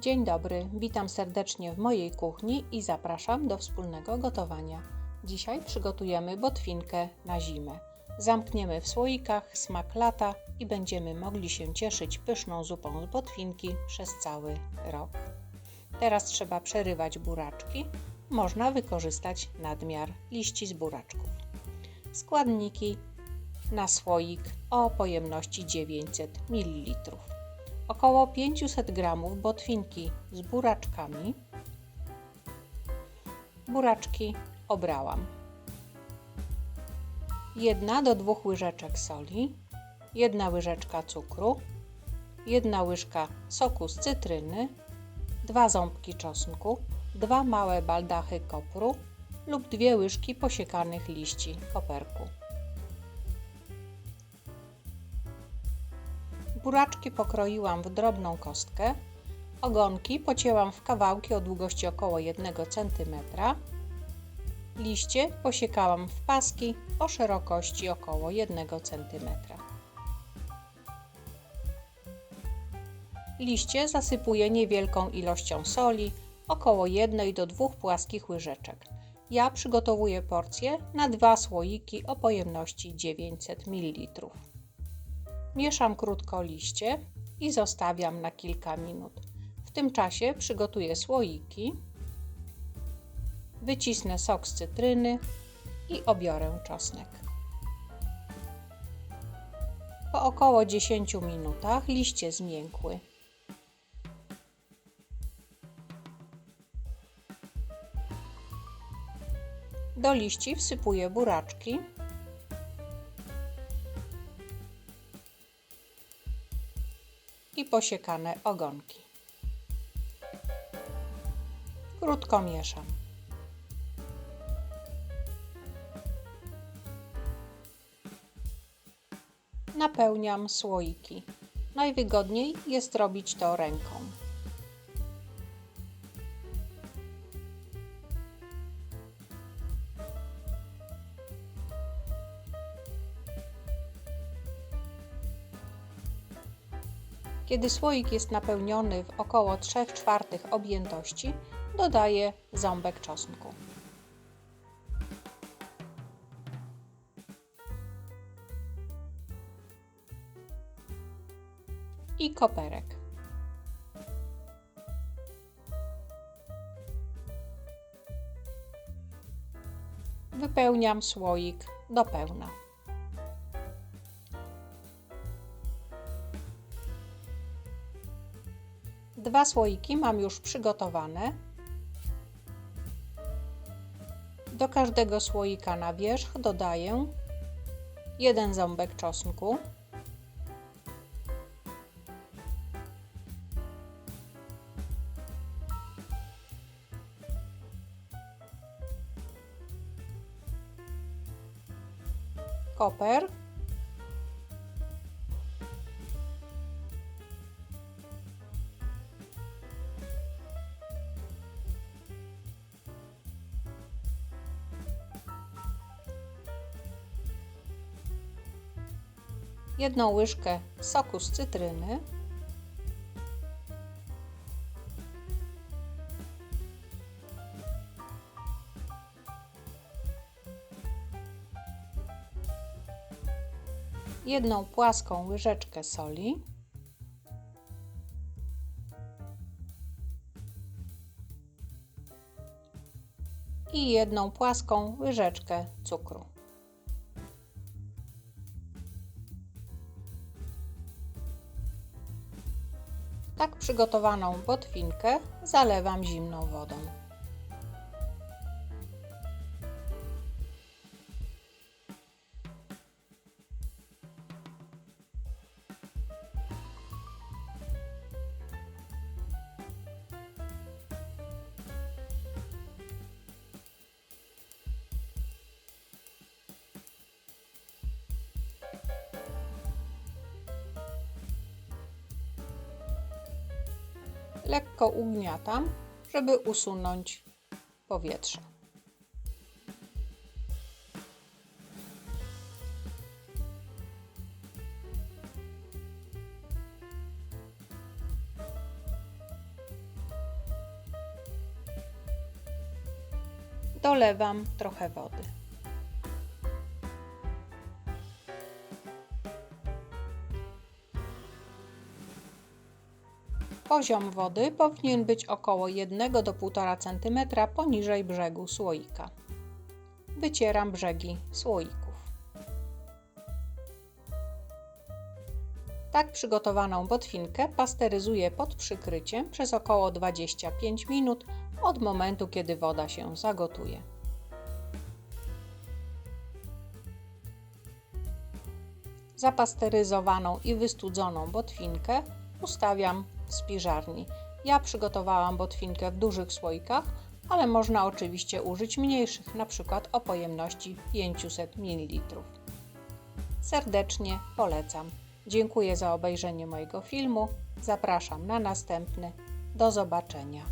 Dzień dobry, witam serdecznie w mojej kuchni i zapraszam do wspólnego gotowania. Dzisiaj przygotujemy botwinkę na zimę. Zamkniemy w słoikach smak lata i będziemy mogli się cieszyć pyszną zupą z botwinki przez cały rok. Teraz trzeba przerywać buraczki. Można wykorzystać nadmiar liści z buraczków. Składniki na słoik o pojemności 900 ml. Około 500 g botwinki z buraczkami. Buraczki obrałam. 1 do 2 łyżeczek soli, 1 łyżeczka cukru, 1 łyżka soku z cytryny, 2 ząbki czosnku, 2 małe baldachy kopru lub 2 łyżki posiekanych liści koperku. Buraczki pokroiłam w drobną kostkę. Ogonki pocięłam w kawałki o długości około 1 cm. Liście posiekałam w paski o szerokości około 1 cm. Liście zasypuję niewielką ilością soli, około 1 do 2 płaskich łyżeczek. Ja przygotowuję porcję na dwa słoiki o pojemności 900 ml. Mieszam krótko liście i zostawiam na kilka minut. W tym czasie przygotuję słoiki, wycisnę sok z cytryny i obiorę czosnek. Po około 10 minutach liście zmiękły. Do liści wsypuję buraczki i posiekane ogonki. Krótko mieszam. Napełniam słoiki. Najwygodniej jest robić to ręką. Kiedy słoik jest napełniony w około 3 czwartych objętości, dodaję ząbek czosnku. I koperek. Wypełniam słoik do pełna. Dwa słoiki mam już przygotowane. Do każdego słoika na wierzch dodaję jeden ząbek czosnku, koper jedną łyżkę soku z cytryny, jedną płaską łyżeczkę soli, i jedną płaską łyżeczkę cukru. Tak przygotowaną botwinkę zalewam zimną wodą. lekko ugniatam, żeby usunąć powietrze. Dolewam trochę wody. Poziom wody powinien być około 1 do 1,5 cm poniżej brzegu słoika. Wycieram brzegi słoików. Tak przygotowaną botwinkę pasteryzuję pod przykryciem przez około 25 minut od momentu, kiedy woda się zagotuje. Zapasteryzowaną i wystudzoną botwinkę ustawiam w spiżarni. Ja przygotowałam botwinkę w dużych słoikach, ale można oczywiście użyć mniejszych, na przykład o pojemności 500 ml. Serdecznie polecam. Dziękuję za obejrzenie mojego filmu. Zapraszam na następny. Do zobaczenia.